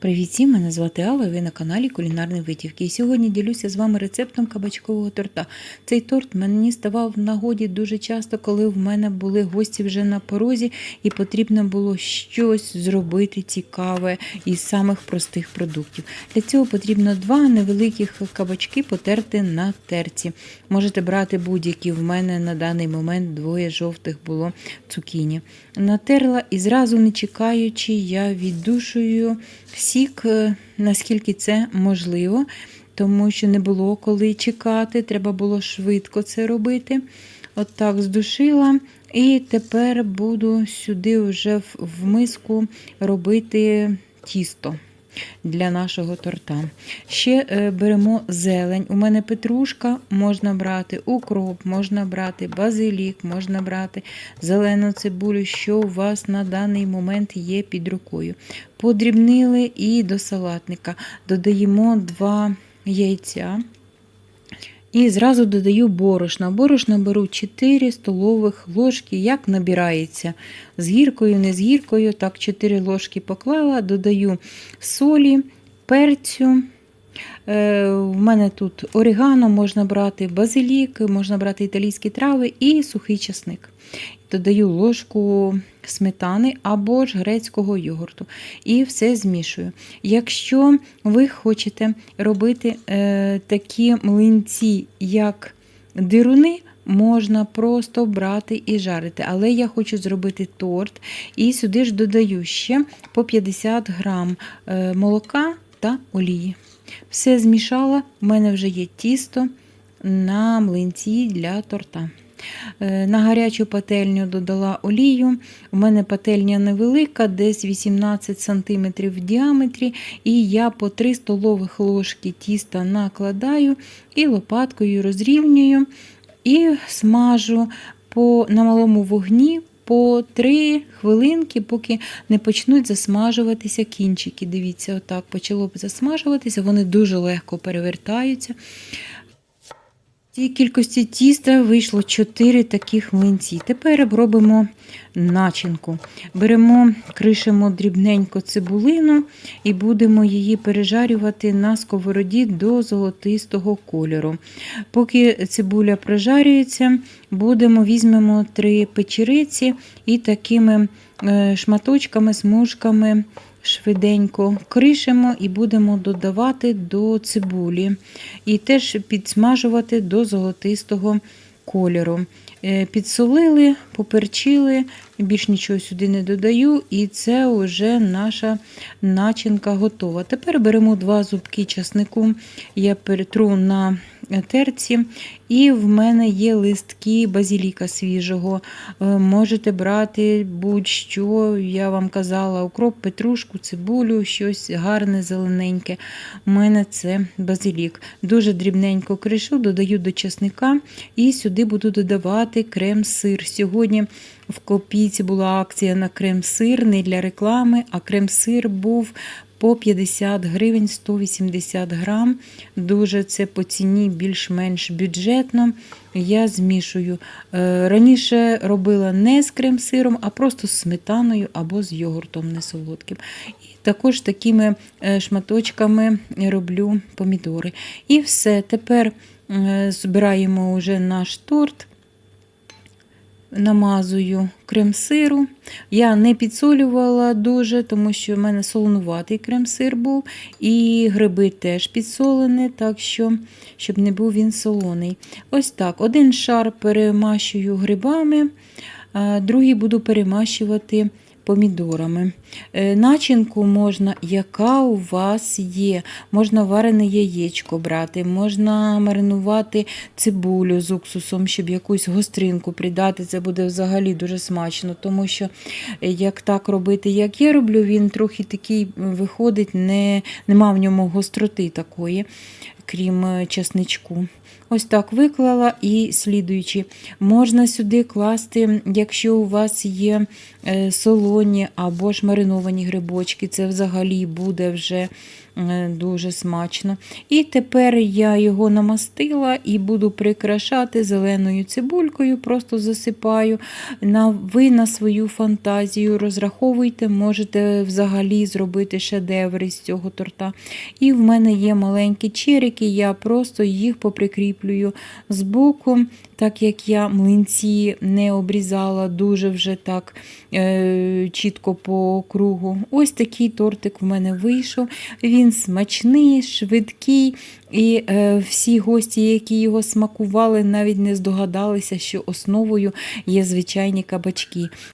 Привіт всім, мене звати Алла, і ви на каналі Кулінарні Витівки. І сьогодні ділюся з вами рецептом кабачкового торта. Цей торт мені ставав в нагоді дуже часто, коли в мене були гості вже на порозі, і потрібно було щось зробити цікаве із самих простих продуктів. Для цього потрібно два невеликих кабачки потерти на терці. Можете брати будь-які. В мене на даний момент двоє жовтих було цукіні. Натерла і зразу не чекаючи, я віддушую сік, е, наскільки це можливо, тому що не було коли чекати, треба було швидко це робити. От так здушила. І тепер буду сюди вже в, в миску робити тісто для нашого торта. Ще е, беремо зелень. У мене петрушка, можна брати укроп, можна брати базилік, можна брати зелену цибулю, що у вас на даний момент є під рукою. Подрібнили і до салатника додаємо 2 яйця. І зразу додаю борошна. Борошна беру 4 столових ложки, як набирається. З гіркою, не з гіркою. Так, 4 ложки поклала, додаю солі, перцю. Е, В мене тут орегано, можна брати базилік, можна брати італійські трави і сухий часник. Додаю ложку сметани або ж грецького йогурту. І все змішую. Якщо ви хочете робити е, такі млинці, як дируни, Можна просто брати і жарити, але я хочу зробити торт, і сюди ж додаю ще по 50 грам е, молока та олії. Все змішала, в мене вже є тісто на млинці для торта. Е, На гарячу пательню додала олію. У мене пательня невелика, десь 18 см в діаметрі, і я по 3 столових ложки тіста накладаю і лопаткою розрівнюю і смажу по, на малому вогні. По 3 хвилинки, поки не почнуть засмажуватися кінчики. Дивіться, отак почало засмажуватися, вони дуже легко перевертаються. Цій кількості тіста вийшло 4 таких млинці. Тепер робимо начинку. Беремо, кришимо дрібненько цибулину і будемо її пережарювати на сковороді до золотистого кольору. Поки цибуля прожарюється, будемо візьмемо три печериці і такими е, шматочками, смужками швиденько кришимо і будемо додавати до цибулі. І теж підсмажувати до золотистого кольору. Е, Підсолили, поперчили, більш нічого сюди не додаю, і це вже наша начинка готова. Тепер беремо два зубки часнику, я перетру на терці, і в мене є листки базіліка свіжого. Е, Можете брати будь-що, я вам казала, укроп, петрушку, цибулю, щось гарне, зелененьке. У мене це базилік. Дуже дрібненько кришу, додаю до часника і сюди буду додавати крем-сир. Сьогодні в копійці була акція на крем-сир, не для реклами, а крем-сир був по 50 гривень 180 грам. Дуже це по ціні більш-менш бюджетно. Я змішую. Е, Раніше робила не з крем-сиром, а просто з сметаною або з йогуртом несолодким. І також такими е, шматочками роблю помідори. І все. Тепер е, збираємо вже наш торт намазую крем-сиру. Я не підсолювала дуже, тому що в мене солонуватий крем-сир був, і гриби теж підсолені, так що, щоб не був він солоний. Ось так: один шар перемащую грибами, другий буду перемащувати помідорами. Е, Начинку можна, яка у вас є. Можна варене яєчко брати, можна маринувати цибулю з уксусом, щоб якусь гостринку придати. Це буде взагалі дуже смачно, тому що е, як так робити, як я роблю, він трохи такий виходить, не, нема в ньому гостроти такої. Крім е, часничку. Ось так виклала і слідуючи. Можна сюди класти, якщо у вас є е, солоні або ж мариновані грибочки, це взагалі буде вже дуже смачно. І тепер я його намастила і буду прикрашати зеленою цибулькою, просто засипаю. На, ви на свою фантазію розраховуйте, можете взагалі зробити шедеври з цього торта. І в мене є маленькі черики, я просто їх поприкріплюю збоку, так як я млинці не обрізала дуже вже так е, чітко по кругу. Ось такий тортик в мене вийшов. Він смачний, швидкий, і е, всі гості, які його смакували, навіть не здогадалися, що основою є звичайні кабачки.